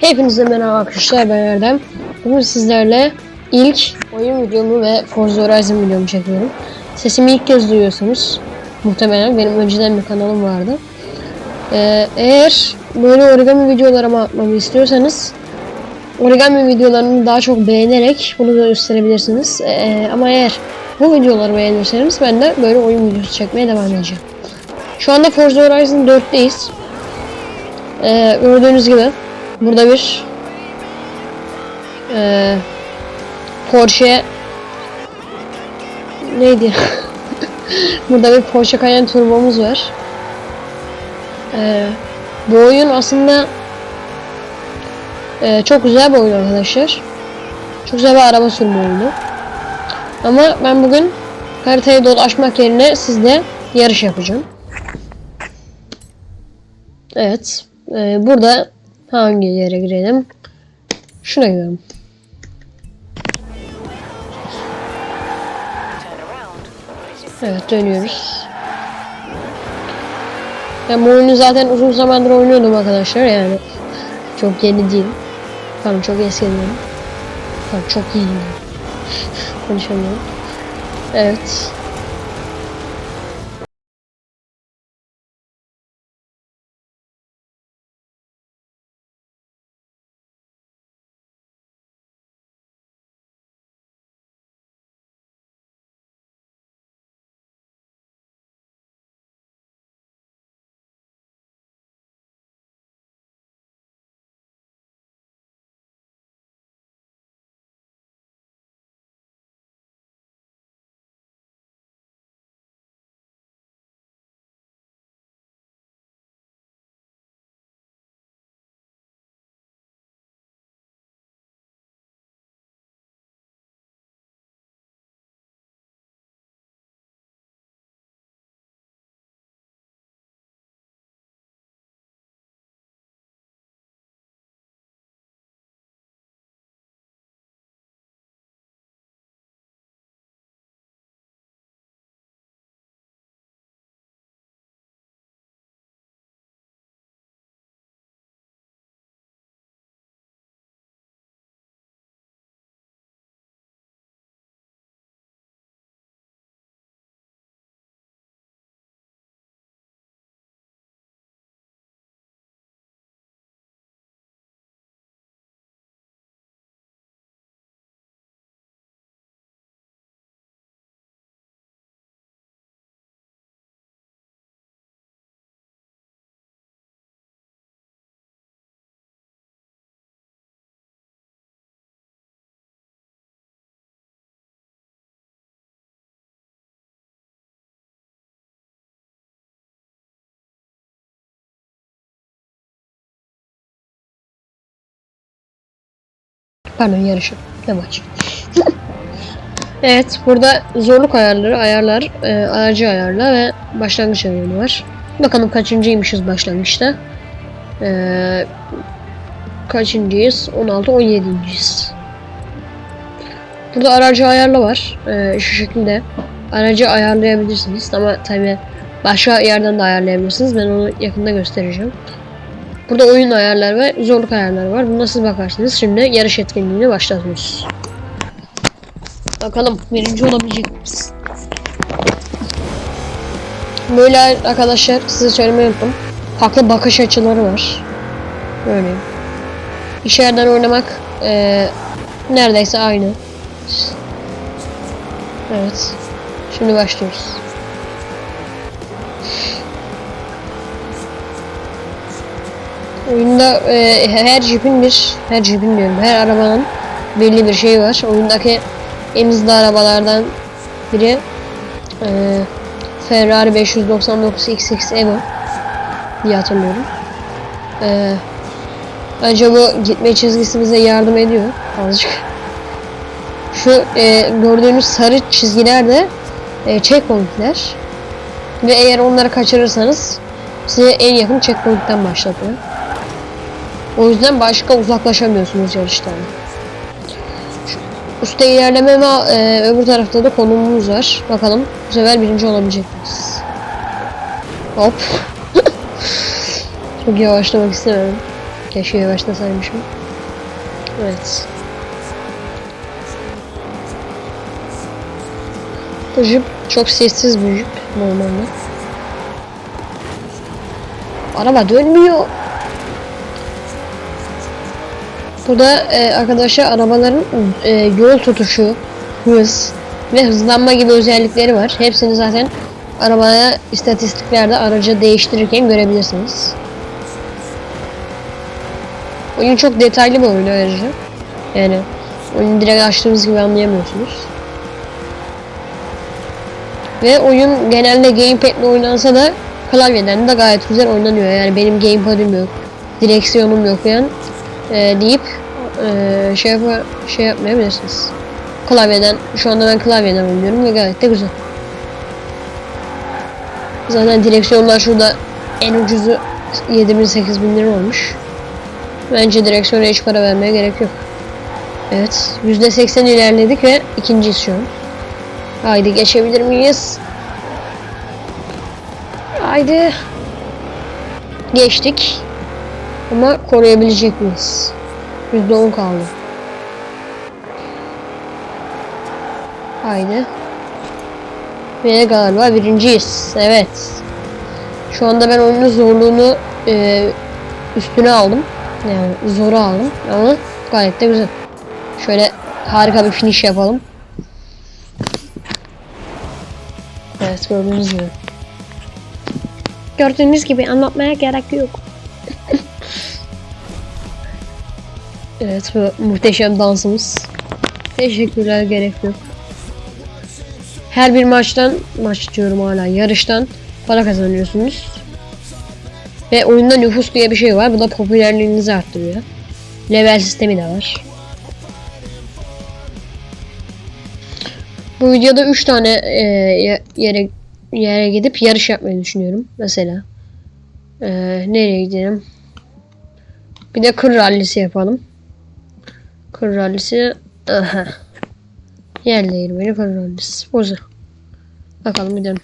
Hepinize merhaba arkadaşlar ben Erdem. Bugün sizlerle ilk oyun videomu ve Forza Horizon videomu çekiyorum. Sesimi ilk kez duyuyorsunuz. Muhtemelen benim önceden bir kanalım vardı. Ee, eğer böyle origami videolarıma atmamı istiyorsanız origami videolarını daha çok beğenerek bunu da gösterebilirsiniz. Ee, ama eğer bu videoları beğenirseniz ben de böyle oyun videosu çekmeye devam edeceğim. Şu anda Forza Horizon 4'teyiz. Ee, gördüğünüz gibi burada bir ee, Porsche neydi? burada bir Porsche Cayenne turbomuz var. Ee, bu oyun aslında ee, çok güzel bir oyun arkadaşlar. Çok güzel bir araba sürme oyunu. Ama ben bugün haritayı dolaşmak yerine sizle yarış yapacağım. Evet. Ee, burada hangi yere girelim? Şuna girelim. Evet dönüyoruz. Ben bu oyunu zaten uzun zamandır oynuyordum arkadaşlar yani. Çok yeni değil. Pardon çok eski değil. Pardon çok yeni değil. Konuşamıyorum. Evet. Pardon yarışı. Ne maç? evet burada zorluk ayarları, ayarlar, e, aracı ayarla ve başlangıç ayarı var. Bakalım kaçıncıymışız başlangıçta. E, kaçıncıyız? 16, 17.yiz. Burada aracı ayarla var. E, şu şekilde aracı ayarlayabilirsiniz ama tabi başka yerden de ayarlayabilirsiniz. Ben onu yakında göstereceğim. Burada oyun ayarları ve zorluk ayarları var. Buna siz bakarsınız. Şimdi yarış etkinliğini başlatıyoruz. Bakalım birinci olabilecek miyiz? Böyle arkadaşlar size söylemeyi unuttum. Farklı bakış açıları var. Böyle. İçeriden oynamak ee, neredeyse aynı. Evet. Şimdi başlıyoruz. Oyunda e, her jipin bir, her jipin diyorum, her arabanın belli bir şeyi var. Oyundaki en hızlı arabalardan biri e, Ferrari 599 XX Evo diye hatırlıyorum. E, ayrıca bu gitme çizgisi bize yardım ediyor azıcık. Şu e, gördüğünüz sarı çizgiler de e, checkpointler. Ve eğer onları kaçırırsanız size en yakın checkpoint'ten başlatıyor. O yüzden başka uzaklaşamıyorsunuz yarıştan. Şu Üstte ilerleme ve e, öbür tarafta da konumumuz var. Bakalım bu sefer birinci olabilecek miyiz? Hop. Çok yavaşlamak istemedim. Keşke yavaşlasaymışım. Evet. Bu jip çok sessiz bir jip normalde. Araba dönmüyor. Burada e, arkadaşlar arabaların e, yol tutuşu, hız ve hızlanma gibi özellikleri var. Hepsini zaten arabaya istatistiklerde aracı değiştirirken görebilirsiniz. Oyun çok detaylı bir oyun ayrıca. Yani oyunu direkt açtığınız gibi anlayamıyorsunuz. Ve oyun genelde gamepad ile oynansa da klavyeden de gayet güzel oynanıyor. Yani benim gamepad'im yok, direksiyonum yok yani e, deyip e, şey, yap şey yapmayabilirsiniz. Klavyeden, şu anda ben klavyeden oynuyorum ve gayet de güzel. Zaten direksiyonlar şurada en ucuzu 7000-8000 lira olmuş. Bence direksiyona hiç para vermeye gerek yok. Evet, %80 ilerledik ve ikinciyiz şu. Haydi geçebilir miyiz? Haydi. Geçtik. Ama koruyabilecek miyiz? %10 kaldı. Haydi. Ve galiba birinciyiz. Evet. Şu anda ben oyunun zorluğunu e, üstüne aldım. Yani zoru aldım ama gayet de güzel. Şöyle harika bir finish yapalım. Evet gördüğünüz gibi. Gördüğünüz gibi anlatmaya gerek yok. Evet bu muhteşem dansımız. Teşekkürler gerek yok. Her bir maçtan, maç diyorum hala yarıştan para kazanıyorsunuz. Ve oyunda nüfus diye bir şey var. Bu da popülerliğinizi arttırıyor. Level sistemi de var. Bu videoda 3 tane e, yere yere gidip yarış yapmayı düşünüyorum. Mesela. E, nereye gidelim? Bir de kır rallisi yapalım. Kır rallisi. Aha. Yer değirmeni kır rallisi. Bozu. Bakalım gidelim.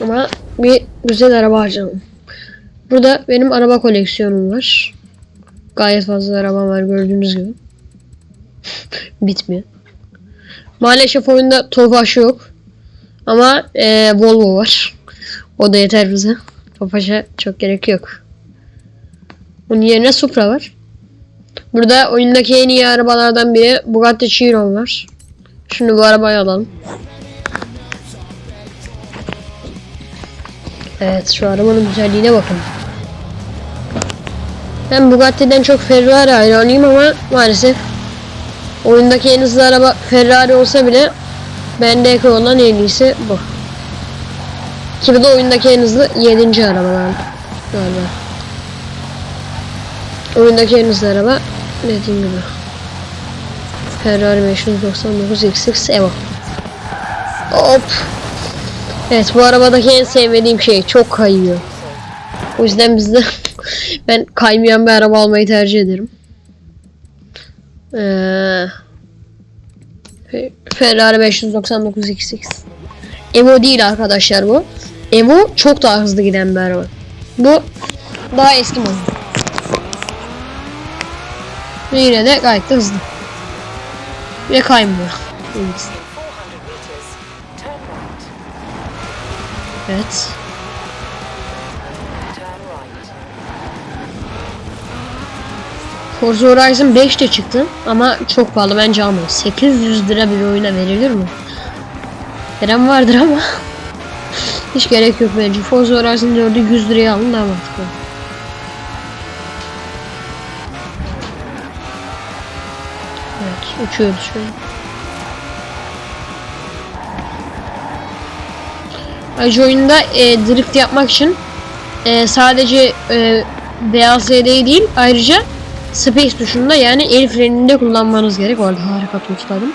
Ama bir güzel araba harcayalım. Burada benim araba koleksiyonum var. Gayet fazla araba var gördüğünüz gibi. Bitmiyor. Maalesef oyunda Tofaş yok. Ama e, Volvo var. O da yeter bize. Tofaş'a çok gerek yok. Onun yerine Supra var. Burada oyundaki en iyi arabalardan biri Bugatti Chiron var. Şimdi bu arabayı alalım. Evet şu arabanın güzelliğine bakın. Ben Bugatti'den çok Ferrari hayranıyım ama maalesef oyundaki en hızlı araba Ferrari olsa bile bendeki olan en iyisi bu. Ki bu da oyundaki en hızlı 7. arabalar galiba. Oyundaki en hızlı araba dediğim gibi. Ferrari 599 XX Evo. Hop. Evet bu arabadaki en sevmediğim şey çok kayıyor. O yüzden bizde ben kaymayan bir araba almayı tercih ederim. Ee, Ferrari 599 XX. Evo değil arkadaşlar bu. Evo çok daha hızlı giden bir araba. Bu daha eski model. Ve yine de gayet de hızlı. Ve kaymıyor. Evet. Forza Horizon 5 de çıktı ama çok pahalı bence almayın. 800 lira bir oyuna verilir mi? Veren vardır ama hiç gerek yok bence. Forza Horizon 4'ü 100 liraya alın daha mantıklı. Şu an. Ayrıca oyunda e, drift yapmak için e, sadece e, beyaz LD'yi değil ayrıca space tuşunda yani el freninde kullanmanız gerek. Orada harika tuşladım.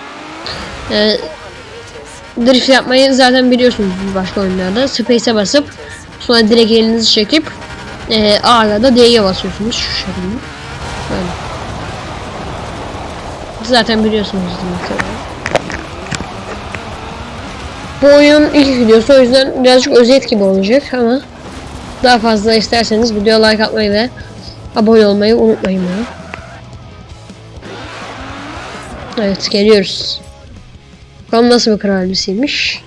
E, drift yapmayı zaten biliyorsunuz başka oyunlarda. Space'e basıp sonra direkt elinizi çekip e, A ya da D'ye basıyorsunuz şu şekilde. Böyle. Zaten biliyorsunuz. Bu oyunun ilk videosu o yüzden birazcık özet gibi olacak ama Daha fazla isterseniz videoya like atmayı ve abone olmayı unutmayın bana. Evet geliyoruz. Bakalım nasıl bir kraliçeymiş.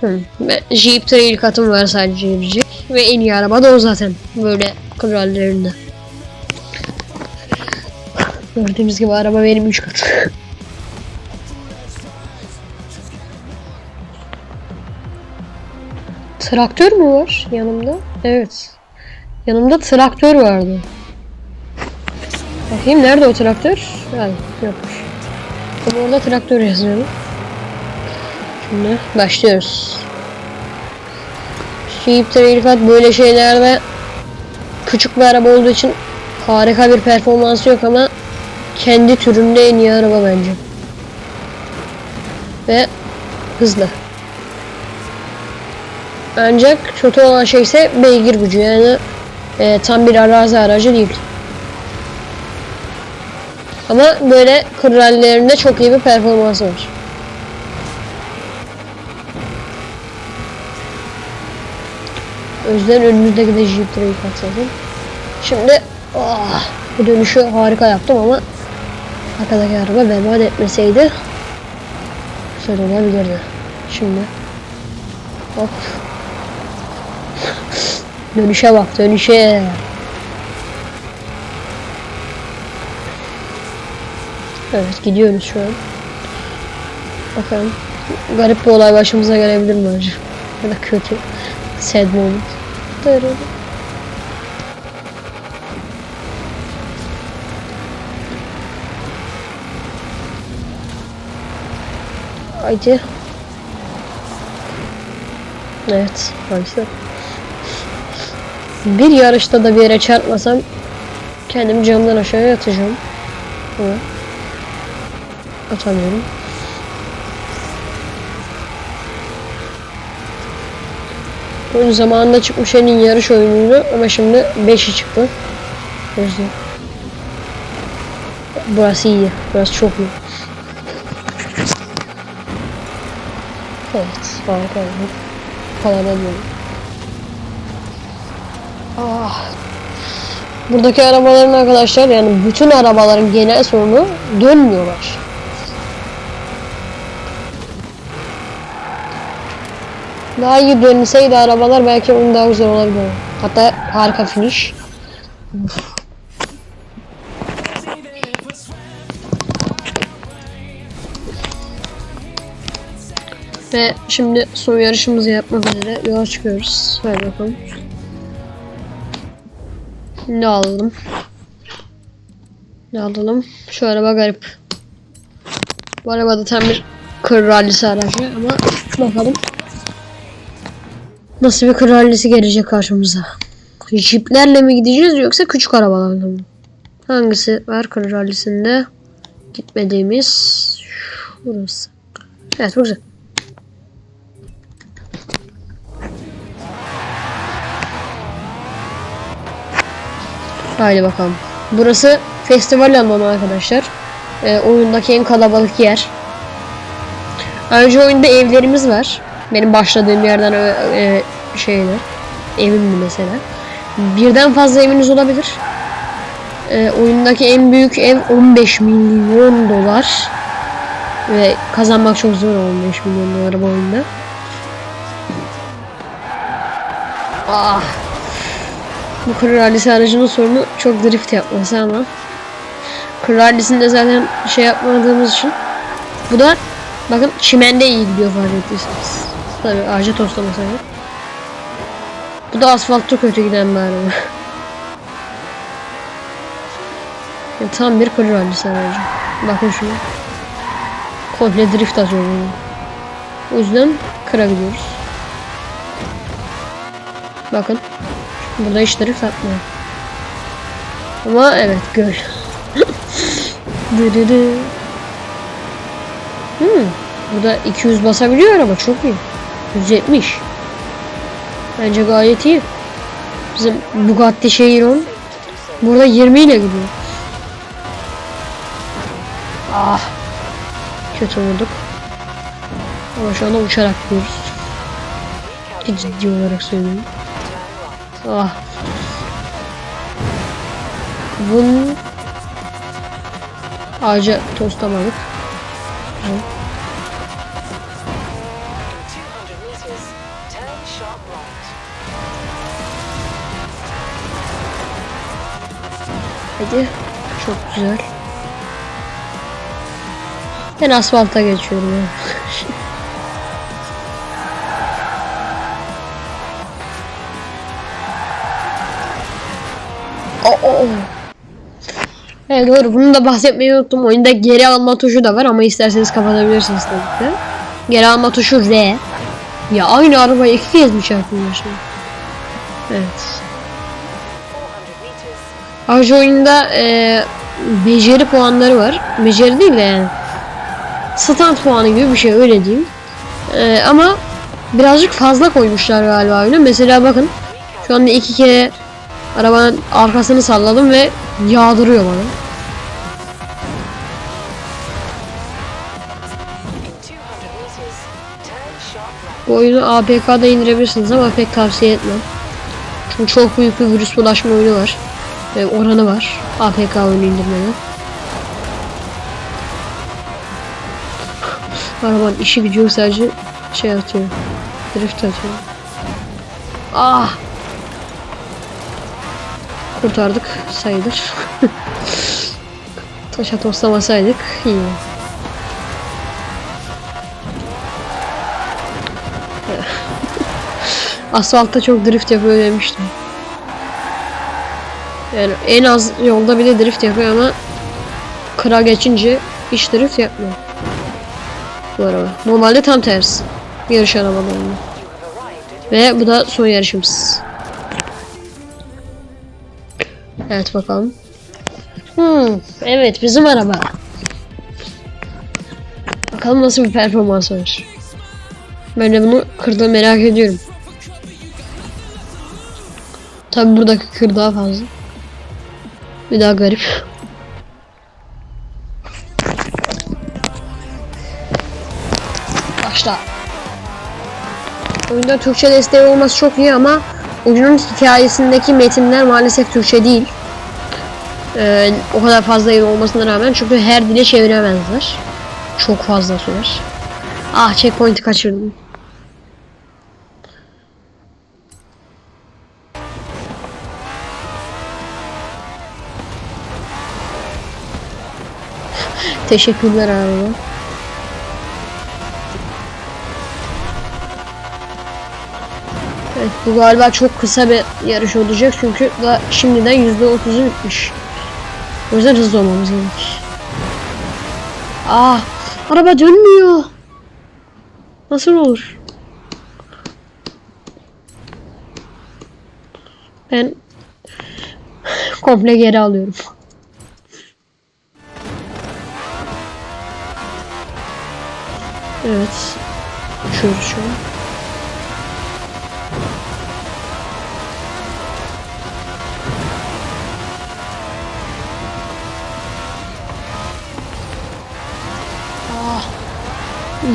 Hı. Ben Jeep Trail katım var sadece gelecek. Ve en iyi araba da o zaten. Böyle krallerinde. Gördüğünüz gibi araba benim 3 katı. Traktör mü var yanımda? Evet. Yanımda traktör vardı. Bakayım nerede o traktör? Yani yokmuş. Ama orada traktör yazıyor. Şimdi başlıyoruz. Jeep Trailcat böyle şeylerde küçük bir araba olduğu için harika bir performansı yok ama kendi türünde en iyi araba bence. Ve hızlı. Ancak kötü olan şey ise beygir gücü yani e, tam bir arazi aracı değil. Ama böyle krallerinde çok iyi bir performansı var. O yüzden önümüzdeki de Jeep Trail katladım. Şimdi ah, bu dönüşü harika yaptım ama arkadaki araba berbat etmeseydi güzel olabilirdi. Şimdi hop dönüşe bak dönüşe. Evet gidiyoruz şu an. Bakalım. Garip bir olay başımıza gelebilir mi acaba? Ya da kötü. Sad moment. Haydi. Evet, maalesef. Bir yarışta da bir yere çarpmasam kendimi camdan aşağıya atacağım. Ama atamıyorum. Oyun zamanında çıkmış en iyi yarış oyunuydu ama şimdi 5'i çıktı. O yüzden. Burası iyi. Burası çok iyi. Evet. Harika. Falan diyorum. Ah. Buradaki arabaların arkadaşlar yani bütün arabaların genel sorunu dönmüyorlar. Daha iyi dönseydi arabalar belki onun daha güzel olabilir. Hatta harika finish. Ve şimdi son yarışımızı yapmak üzere yola çıkıyoruz. Hadi bakalım. Ne alalım? Ne alalım? Şu araba garip. Bu araba da tam bir kır rallisi aracı ama bakalım. Nasıl bir kır gelecek karşımıza? Jeeplerle mi gideceğiz yoksa küçük arabalarla mı? Hangisi var kır? Gitmediğimiz şurası. Evet bu Haydi bakalım. Burası festival alanı arkadaşlar. Ee, oyundaki en kalabalık yer. Ayrıca oyunda evlerimiz var. Benim başladığım yerden ö- e, şeyler. Evimdi mesela. Birden fazla eviniz olabilir. Ee, oyundaki en büyük ev 15 milyon dolar. Ve kazanmak çok zor 15 milyon dolar bu oyunda. Ah. Bu kraliyesi aracının sorunu çok drift yapması ama kraliyesinde zaten şey yapmadığımız için bu da bakın çimende iyi gidiyor fark ettiyseniz. Tabii ağaca toslaması var. Bu da asfaltta kötü giden bir araba. Yani tam bir kraliyesi aracı. Bakın şuna. Komple drift atıyor bunu. O yüzden kıra gidiyoruz. Bakın. Burada hiç drift atmıyor. Ama evet göl. Dırırı. hmm, burada 200 basabiliyor araba çok iyi. 170. Bence gayet iyi. Bizim Bugatti Chiron burada 20 ile gidiyor. Ah. Kötü vurduk. Ama şu anda uçarak gidiyoruz. Ciddi olarak söylüyorum. Ah. Bunun ağaca tostlamadık. 200 meters, turn sharp right. Hadi. Çok güzel. Ben asfalta geçiyorum ya. Evet doğru bunu da bahsetmeyi unuttum. Oyunda geri alma tuşu da var ama isterseniz kapatabilirsiniz tabii ki. Geri alma tuşu R. Ya aynı arabayı iki kez mi çarpıyor şimdi? Evet. 400 meters, Ayrıca oyunda e, beceri puanları var. Beceri değil de yani. Stand puanı gibi bir şey öyle diyeyim. E, ama birazcık fazla koymuşlar galiba oyuna. Mesela bakın şu anda iki kere arabanın arkasını salladım ve yağdırıyor bana. in 200 meters, turn sharp right. Bu oyunu APK'da indirebilirsiniz ama pek tavsiye etmem. Çünkü çok büyük bir virüs bulaşma oyunu var. Ve oranı var APK oyunu indirmede. Arabanın işi gücü sadece şey atıyor. Drift atıyor. Ah! Kurtardık sayılır. Taşa toslamasaydık iyi. Asfaltta çok drift yapıyor demiştim. Yani en az yolda bile drift yapıyor ama kıra geçince hiç drift yapmıyor. Bu araba. Normalde tam tersi. Yarış arabalarında. Ve bu da son yarışımız. Evet bakalım. Hmm, evet bizim araba. Bakalım nasıl bir performans var. Ben de bunu kırda merak ediyorum. Tabi buradaki kır daha fazla. Bir daha garip. Başla. Oyunda Türkçe desteği olması çok iyi ama oyunun hikayesindeki metinler maalesef Türkçe değil. Ee, o kadar fazla yıl olmasına rağmen çünkü her dile çeviremezler. Çok fazla sürer. Ah checkpoint'i kaçırdım. Teşekkürler abi. Evet bu galiba çok kısa bir yarış olacak çünkü da şimdiden %30'u bitmiş. O yüzden hızlı olmamız gerek. Ah araba dönmüyor. Nasıl olur? Ben komple geri alıyorum. Evet. Uçuyoruz şu an.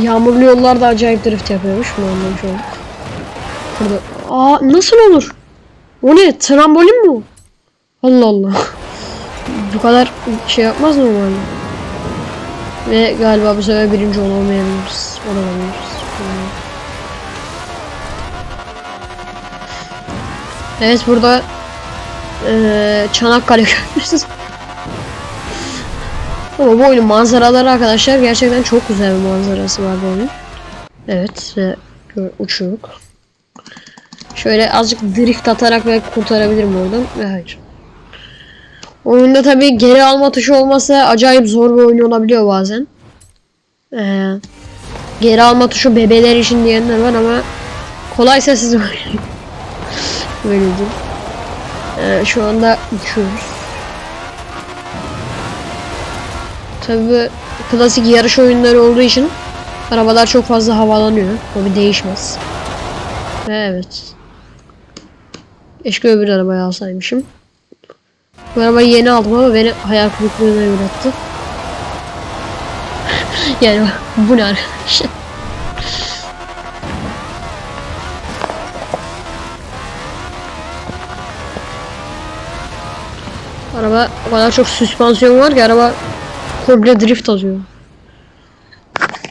Yağmurlu yollarda acayip drift yapıyormuş. Bunu anlamış olduk. Burada. Aa nasıl olur? O ne? Trambolin mi? Allah Allah. Bu kadar şey yapmaz normalde. Ve galiba bu sefer birinci olamayabiliriz. Olamayabiliriz. Evet burada eee Çanakkale Köprüsü. Ama bu oyunun manzaraları arkadaşlar gerçekten çok güzel bir manzarası var bu oyunun. Evet ve gö- uçuyoruz. Şöyle azıcık drift atarak ve kurtarabilirim oradan ve hayır. Oyunda tabi geri alma tuşu olması acayip zor bir oyun olabiliyor bazen. Ee, geri alma tuşu bebeler için diyenler var ama kolaysa siz oynayın. Böyle. Ee, şu anda uçuyoruz. Tabi klasik yarış oyunları olduğu için arabalar çok fazla havalanıyor. O bir değişmez. Ve evet. Keşke öbür arabayı alsaymışım. Bu arabayı yeni aldım ama beni hayal kırıklığına uğrattı. yani bu ne arkadaşlar? Araba o kadar çok süspansiyon var ki araba komple drift atıyor.